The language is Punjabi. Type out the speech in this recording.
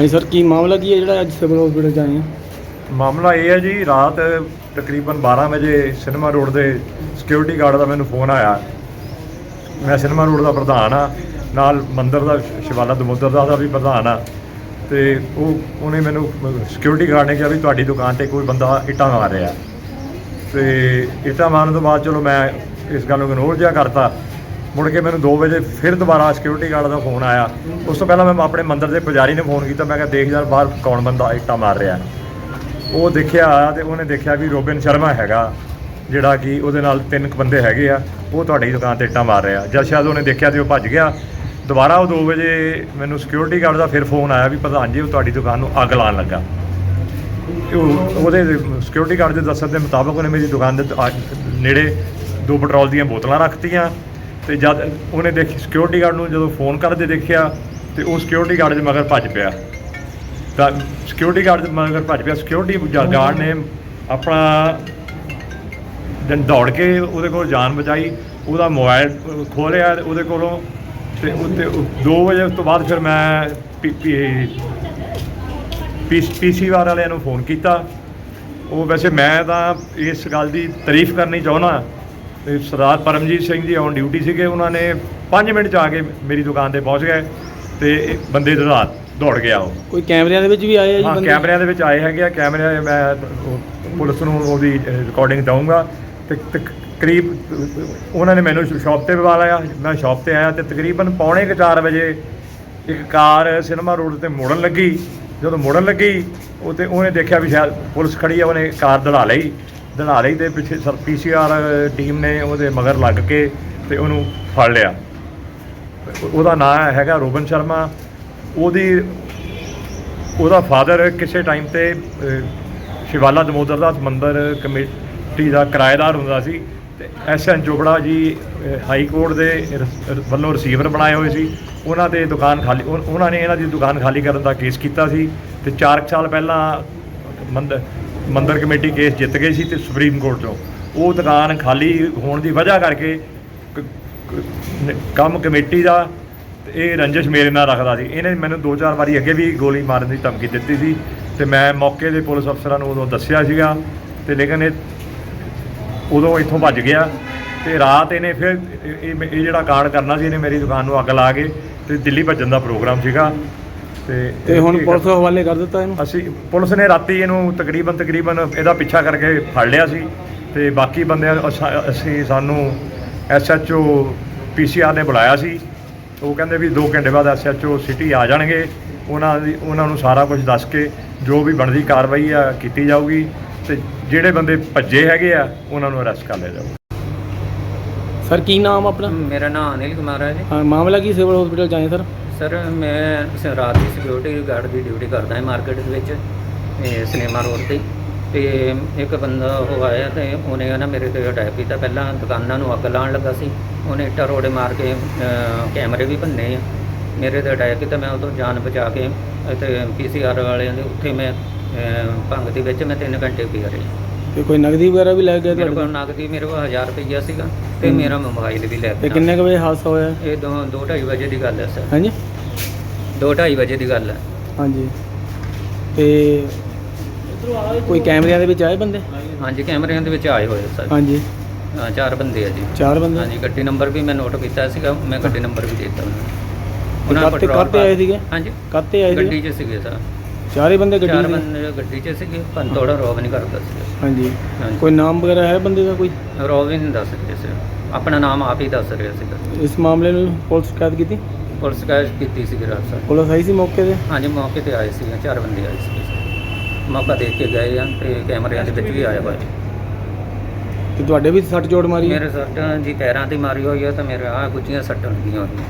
ਹਾਂਜੀ ਸਰ, ਕੀ ਮਾਮਲਾ ਕੀ ਹੈ ਜਿਹੜਾ ਅੱਜ ਸਿਵਲ ਹਸਪੀਟਲ ਚ ਆਏ ਆ? ਮਾਮਲਾ ਇਹ ਹੈ ਜੀ, ਰਾਤ ਤਕਰੀਬਨ 12 ਵਜੇ ਸਿਨੇਮਾ ਰੋਡ ਦੇ ਸਿਕਿਉਰਿਟੀ ਗਾਰਡ ਦਾ ਮੈਨੂੰ ਫੋਨ ਆਇਆ। ਮੈਂ ਸਿਨੇਮਾ ਰੋਡ ਦਾ ਪ੍ਰਧਾਨ ਆ ਨਾਲ ਮੰਦਰ ਦਾ ਸ਼ਿਵਾਲਾ ਦਮੋਦਰ ਦਾ ਦਾ ਵੀ ਪ੍ਰਧਾਨ ਆ ਤੇ ਉਹ, ਉਹਨੇ ਮੈਨੂੰ ਸਿਕਿਉਰਿਟੀ ਗਾਰਡ ਨੇ ਕਿਹਾ ਵੀ ਤੁਹਾਡੀ ਦੁਕਾਨ ਤੇ ਕੋਈ ਬੰਦਾ ਇੱਟਾਂ ਮਾਰ ਰਿਹਾ। ਤੇ ਇੱਟਾਂ ਮਾਰਨ ਤੋਂ ਬਾਅਦ ਚਲੋ ਮੈਂ ਇਸ ਗੱਲ ਨੂੰ ਇਗਨੋਰ ਜਿਹਾ ਕਰਤਾ। ਮੁੜ ਕੇ ਮੈਨੂੰ 2 ਵਜੇ ਫਿਰ ਦੁਬਾਰਾ ਸਿਕਿਉਰਿਟੀ ਗਾਰਡ ਦਾ ਫੋਨ ਆਇਆ। ਉਸ ਤੋਂ ਪਹਿਲਾਂ ਮੈਂ ਆਪਣੇ ਮੰਦਿਰ ਦੇ ਪੁਜਾਰੀ ਨੂੰ ਫੋਨ ਕੀਤਾ, ਮੈਂ ਕਿਹਾ, ਦੇਖ ਯਾਰ, ਬਾਹਰ ਕੌਣ ਬੰਦਾ ਇੱਟਾਂ ਮਾਰ ਰਿਹਾ ਉਹ ਦੇਖਿਆ ਤੇ ਉਹਨੇ ਦੇਖਿਆ ਵੀ ਰੋਬਿਨ ਸ਼ਰਮਾ ਹੈਗਾ, ਜਿਹੜਾ ਕਿ ਉਹਦੇ ਨਾਲ ਤਿੰਨ ਕੁ ਬੰਦੇ ਹੈਗੇ ਆ, ਉਹ ਤੁਹਾਡੀ ਦੁਕਾਨ ਤੇ ਇੱਟਾਂ ਮਾਰ ਰਿਹਾ ਜਦ ਸ਼ਾਇਦ ਉਹਨੇ ਦੇਖਿਆ ਤੇ ਉਹ ਭੱਜ ਗਿਆ। ਦੁਬਾਰਾ ਉਹ 2 ਵਜੇ ਮੈਨੂੰ ਸਿਕਿਉਰਿਟੀ ਗਾਰਡ ਦਾ ਫਿਰ ਫੋਨ ਆਇਆ ਵੀ ਪ੍ਰਧਾਨ ਜੀ, ਉਹ ਤੁਹਾਡੀ ਦੁਕਾਨ ਨੂੰ ਅੱਗ ਲਾਉਣ ਲੱਗਾ। ਉਹ ਉਹਦੇ ਸਿਕਿਉਰਿਟੀ ਗਾਰਡ ਦੇ ਦੱਸਣ ਦੇ ਮੁਤਾਬਕ ਉਹਨੇ ਮੇਰੀ ਦੁਕਾਨ ਦੇ ਆ- ਨੇੜੇ ਦੋ ਪੈਟਰੋਲ ਦੀਆਂ ਬੋਤਲਾਂ ਰੱਖਤੀਆਂ। ਤੇ ਜਦ ਉਹਨੇ ਦੇਖੀ ਸਿਕਿਉਰਿਟੀ ਗਾਰਡ ਨੂੰ ਜਦੋਂ ਫੋਨ ਕਰਦੇ ਦੇਖਿਆ ਤੇ ਉਹ ਸਿਕਿਉਰਿਟੀ ਗਾਰਡ ਦੇ ਮਗਰ ਭੱਜ ਪਿਆ। ਤਾਂ ਸਿਕਿਉਰਿਟੀ ਗਾਰਡ ਦੇ ਮਗਰ ਭੱਜ ਪਿਆ। ਸਿਕਿਉਰਿਟੀ ਗਾਰਡ ਨੇ ਆਪਣਾ ਦਿਨ ਦੌੜ ਕੇ ਉਹਦੇ ਕੋਲ ਜਾਨ ਬਚਾਈ, ਉਹਦਾ ਮੋਬਾਈਲ ਖੋਲਿਆ ਉਹਦੇ ਕੋਲੋਂ ਤੇ ਉੱਤੇ 2 ਵਜੇ ਤੋਂ ਬਾਅਦ ਫਿਰ ਮੈਂ ਪੀ- ਪੀ- ਪੀਸੀ ਵਾਲਿਆਂ ਨੂੰ ਫੋਨ ਕੀਤਾ। ਉਹ ਵੈਸੇ ਮੈਂ ਤਾਂ ਇਸ ਗੱਲ ਦੀ ਤਾਰੀਫ ਕਰਨੀ ਚਾਹੁੰਦਾ। ਤੇ ਸਰਦਾਰ ਪਰਮਜੀਤ ਸਿੰਘ ਜੀ ਔਨ ਡਿਊਟੀ ਸੀਗੇ ਉਹਨਾਂ ਨੇ 5 ਮਿੰਟ ਚ ਆ ਕੇ ਮੇਰੀ ਦੁਕਾਨ ਤੇ ਪਹੁੰਚ ਗਏ ਤੇ ਇਹ ਬੰਦੇ ਦੇ ਰਾਤ ਦੌੜ ਗਿਆ ਉਹ। ਕੋਈ ਕੈਮਰਿਆਂ ਦੇ ਵਿੱਚ ਵੀ ਆਏ ਆ ਜੀ ਹਾਂ ਬੰਦੇ? ਕੈਮਰਿਆਂ ਦੇ ਵਿੱਚ ਆਏ ਹੈਗੇ ਆ। ਕੈਮਰੇ ਮੈਂ ਉਹ ਪੁਲਿਸ ਨੂੰ ਉਹਦੀ ਰਿਕਾਰਡਿੰਗ ਦਊਂਗਾ। ਤੇ ਤਕ- ਕਰੀਬ ਉਹਨਾਂ ਨੇ ਮੈਨੂੰ ਸ਼ਾਪ ਤੇ ਬੁਲਾ ਲਿਆ। ਮੈਂ ਸ਼ਾਪ ਤੇ ਆਇਆ ਤੇ ਤਕਰੀਬਨ ਪੌਣੇ ਕੁ ਚਾਰ ਵਜੇ ਇੱਕ ਕਾਰ ਸਿਨੇਮਾ ਰੋਡ ਤੇ ਮੁੜਨ ਲੱਗੀ। ਜਦੋਂ ਮੁੜਨ ਲੱਗੀ ਉਹ ਤੇ ਉਹਨੇ ਦੇਖਿਆ ਵੀ ਸ਼ਾਇਦ ਪੁਲਿਸ ਖੜੀ ਆ ਉਹਨੇ ਕਾਰ ਦੜਾ ਲਈ। ਦੜਾ ਲਈ ਤੇ ਪਿੱਛੇ ਸਰ ਪੀਸੀਆਰ ਟੀਮ ਨੇ ਉਹਦੇ ਮਗਰ ਲੱਗ ਕੇ ਤੇ ਉਹਨੂੰ ਫੜ ਲਿਆ। ਉਹਦਾ ਨਾਮ ਹੈਗਾ ਰੋਬਨ ਸ਼ਰਮਾ। ਉਹਦੀ, ਉਹਦਾ ਫਾਦਰ ਕਿਸੇ ਟਾਈਮ ਤੇ ਸ਼ਿਵਾਲਾ ਦਮੋਦਰ ਦਾ ਮੰਦਰ ਕਮੇਟੀ ਦਾ ਕਿਰਾਏਦਾਰ ਹੁੰਦਾ ਸੀ ਤੇ ਐਸ ਐਨ ਚੋਪੜਾ ਜੀ ਹਾਈ ਕੋਰਟ ਦੇ ਵੱਲੋਂ ਰਿਸੀਵਰ ਬਣਾਏ ਹੋਏ ਸੀ। ਉਹਨਾਂ ਦੇ ਦੁਕਾਨ ਖਾਲੀ ਉਹ- ਉਹਨਾਂ ਨੇ ਇਹਨਾਂ ਦੀ ਦੁਕਾਨ ਖਾਲੀ ਕਰਨ ਦਾ ਕੇਸ ਕੀਤਾ ਸੀ ਤੇ 4 ਸਾਲ ਪਹਿਲਾਂ ਮੰਦਰ ਮੰਦਰ ਕਮੇਟੀ ਕੇਸ ਜਿੱਤ ਗਈ ਸੀ ਤੇ ਸੁਪਰੀਮ ਕੋਰਟ ਤੋਂ ਉਹ ਦੁਕਾਨ ਖਾਲੀ ਹੋਣ ਦੀ ਵਜ੍ਹਾ ਕਰਕੇ ਕ- ਕੰਮ ਕਮੇਟੀ ਦਾ ਤੇ ਇਹ ਰੰਜਿਸ਼ ਮੇਰੇ ਨਾਲ ਰੱਖਦਾ ਸੀ। ਇਹਨੇ ਮੈਨੂੰ ਦੋ ਚਾਰ ਵਾਰੀ ਅੱਗੇ ਵੀ ਗੋਲੀ ਮਾਰਨ ਦੀ ਧਮਕੀ ਦਿੱਤੀ ਸੀ ਤੇ ਮੈਂ ਮੌਕੇ ਦੇ ਪੁਲਿਸ ਅਫਸਰਾਂ ਨੂੰ ਉਦੋਂ ਦੱਸਿਆ ਸੀਗਾ ਤੇ ਲੇਕਿਨ ਇਹ ਉਦੋਂ ਇੱਥੋਂ ਭੱਜ ਗਿਆ ਤੇ ਰਾਤ ਇਹਨੇ ਫਿਰ ਇਹ ਇਹ ਜਿਹੜਾ ਕਾਂਡ ਕਰਨਾ ਸੀ, ਇਹਨੇ ਮੇਰੀ ਦੁਕਾਨ ਨੂੰ ਅੱਗ ਲਾ ਕੇ ਤੇ ਦਿੱਲੀ ਭੱਜਣ ਦਾ ਪ੍ਰੋਗਰਾਮ ਸੀਗਾ। ਤੇ ਤੇ ਹੁਣ ਪੁਲਿਸ ਹਵਾਲੇ ਕਰ ਦਿੱਤਾ ਇਹਨੂੰ? ਅਸੀਂ ਪੁਲਿਸ ਨੇ ਰਾਤੀ ਇਹਨੂੰ ਤਕਰੀਬਨ ਤਕਰੀਬਨ ਇਹਦਾ ਪਿੱਛਾ ਕਰਕੇ ਫੜ ਲਿਆ ਸੀ ਤੇ ਬਾਕੀ ਬੰਦਿਆਂ ਅਸਾਂ- ਅਸੀਂ ਸਾਨੂੰ ਐਸਐਚਓ ਪੀਸੀਆਰ ਨੇ ਬੁਲਾਇਆ ਸੀ। ਉਹ ਕਹਿੰਦੇ ਵੀ 2 ਘੰਟੇ ਬਾਅਦ ਐਸਐਚਓ ਸਿਟੀ ਆ ਜਾਣਗੇ। ਉਹਨਾਂ ਦੀ ਉਹਨਾਂ ਨੂੰ ਸਾਰਾ ਕੁਝ ਦੱਸ ਕੇ ਜੋ ਵੀ ਬਣਦੀ ਕਾਰਵਾਈ ਆ ਕੀਤੀ ਜਾਊਗੀ ਤੇ ਜਿਹੜੇ ਬੰਦੇ ਭੱਜੇ ਹੈਗੇ ਆ ਉਹਨਾਂ ਨੂੰ ਅਰੈਸਟ ਕਰ ਲਿਆ ਜਾਊਗਾ। ਸਰ ਕੀ ਨਾਮ ਆਪਣਾ? ਮੇਰਾ ਨਾਮ ਅਨਿਲ ਕੁਮਾਰ ਹੈ ਜੀ। ਹਾਂ ਮਾਮਲਾ ਕੀ ਸਿਵਲ ਹਸਪੀਟਲ ਚ ਆਏ ਸਰ? ਸਰ ਮੈਂ ਰਾਤ ਦੀ ਸਿਕਿਉਰਿਟੀ ਗਾਰਡ ਦੀ ਡਿਊਟੀ ਕਰਦਾ ਹਾਂ ਮਾਰਕੀਟ ਦੇ ਵਿੱਚ ਇਹ ਸਿਨੇਮਾ ਰੋਡ ਤੇ। ਤੇ ਇੱਕ ਬੰਦਾ ਉਹ ਆਇਆ ਤੇ ਉਹਨੇ ਨਾ ਮੇਰੇ ਤੇ ਅਟੈਕ ਕੀਤਾ। ਪਹਿਲਾਂ ਦੁਕਾਨਾਂ ਨੂੰ ਅੱਗ ਲਾਉਣ ਲੱਗਾ ਸੀ। ਉਹਨੇ ਇੱਟਾਂ ਰੋੜੇ ਮਾਰ ਕੇ ਕੈਮਰੇ ਵੀ ਭੰਨੇ ਆ। ਮੇਰੇ ਤੇ ਅਟੈਕ ਕੀਤਾ ਮੈਂ ਉਦੋਂ ਜਾਨ ਬਚਾ ਕੇ ਇੱਥੇ ਪੀਸੀਆਰ ਵਾਲਿਆਂ ਦੇ ਉੱਥੇ ਮੈਂ ਭੰਗ ਦੇ ਵਿੱਚ ਮੈਂ 3 ਘੰਟੇ ਪਿਆ ਰਿਹਾ। ਤੇ ਕੋਈ ਨਗਦੀ ਵਗੈਰਾ ਵੀ ਲੈ ਗਿਆ ਤੁਹਾਡੇ ਕੋਲ ਨਗਦੀ ਮੇਰੇ ਕੋਲ 1000 ਰੁਪਈਆ ਸੀਗਾ ਤੇ। ਮੇਰਾ ਮੋਬਾਈਲ ਵੀ ਲੈ ਤੇ ਗਿਆ। ਕਿੰਨੇ ਕੁ ਵਜੇ ਹਾਦਸਾ ਹੋਇਆ? ਇਹ ਦੋ ਦੋ ਢਾਈ ਵਜੇ ਦੀ ਗੱਲ ਹੈ ਸਰ। ਹਾਂਜੀ? ਦੋ ਢਾਈ ਵਜੇ ਦੀ ਗੱਲ ਹੈ। ਹਾਂਜੀ। ਤੇ ਕੋਈ ਕੈਮਰਿਆਂ ਦੇ ਵਿੱਚ ਆਏ ਬੰਦੇ? ਹਾਂਜੀ ਕੈਮਰਿਆਂ ਦੇ ਵਿੱਚ ਆਏ ਹੋਏ ਸਰ। ਹਾਂਜੀ। ਹਾਂ, ਚਾਰ ਬੰਦੇ ਆ ਜੀ। ਚਾਰ ਬੰਦੇ? ਹਾਂਜੀ ਗੱਡੀ ਨੰਬਰ ਵੀ ਮੈਂ ਨੋਟ ਕੀਤਾ ਸੀਗਾ ਮੈਂ ਗੱਡੀ ਨੰਬਰ ਵੀ ਦੇ ਦਿੱਤਾ ਉਹਨਾਂ ਨੂੰ। ਕਾਹਤੇ- ਪੈਟਰੋਲ ਆਏ ਸੀਗੇ? ਹਾਂਜੀ। ਕੱਤੇ ਆਏ ਗੱਡੀ 'ਚ ਸੀਗੇ ਸਰ। ਚਾਰੇ ਬੰਦੇ ਗੱਡੀ ਚਾਰ ਦੇ? ਬੰਦੇ ਗੱਡੀ 'ਚ ਸੀਗੇ ਪਰ ਥੋੜਾ ਰੋਬ ਨਹੀਂ ਕਰਦਾ ਸੀ। ਹਾਂਜੀ। ਹਾਂਜੀ। ਕੋਈ ਨਾਮ ਵਗੈਰਾ ਹੈ ਬੰਦੇ ਦਾ ਕੋਈ? ਰੋਬ ਵੀ ਨਹੀਂ ਦੱਸ ਰਹੇ ਸੀ। ਆਪਣਾ ਨਾਮ ਆਪ ਹੀ ਦੱਸ ਰਿਹਾ ਸੀਗਾ ਇਸ ਮਾਮਲੇ ਨੂੰ ਪੁਲਿਸ ਸ਼ਿਕਾਇਤ ਕੀਤੀ? ਪੁਲਿਸ ਕੈਸ਼ ਕੀਤੀ ਸੀ ਰਾਤ ਸਰ। ਪੁਲਿਸ ਆਈ ਸੀ ਮੌਕੇ ਤੇ? ਹਾਂਜੀ ਮੌਕੇ ਤੇ ਆਏ ਸੀ ਚਾਰ ਬੰਦੇ ਆਏ ਸੀ ਮੌਕਾ ਦੇਖ ਕੇ ਗਏ ਆ ਤੇ ਕੈਮਰਿਆਂ ਦੇ ਵਿੱਚ ਵੀ ਆਇਆ ਹੋਇਆ ਤੇ ਤੁਹਾਡੇ ਵੀ ਸੱਟ ਚੋਟ ਮਾਰੀ? ਮੇਰੇ ਸੱਟਾਂ ਜੀ ਪੈਰਾਂ ਤੇ ਮਾਰੀ ਹੋਈ ਹੈ ਤਾਂ ਮੇਰੇ ਆ ਗੁੱਜੀਆਂ ਸੱਟਾਂ ਲੱਗੀਆਂ ਹੋਈਆਂ।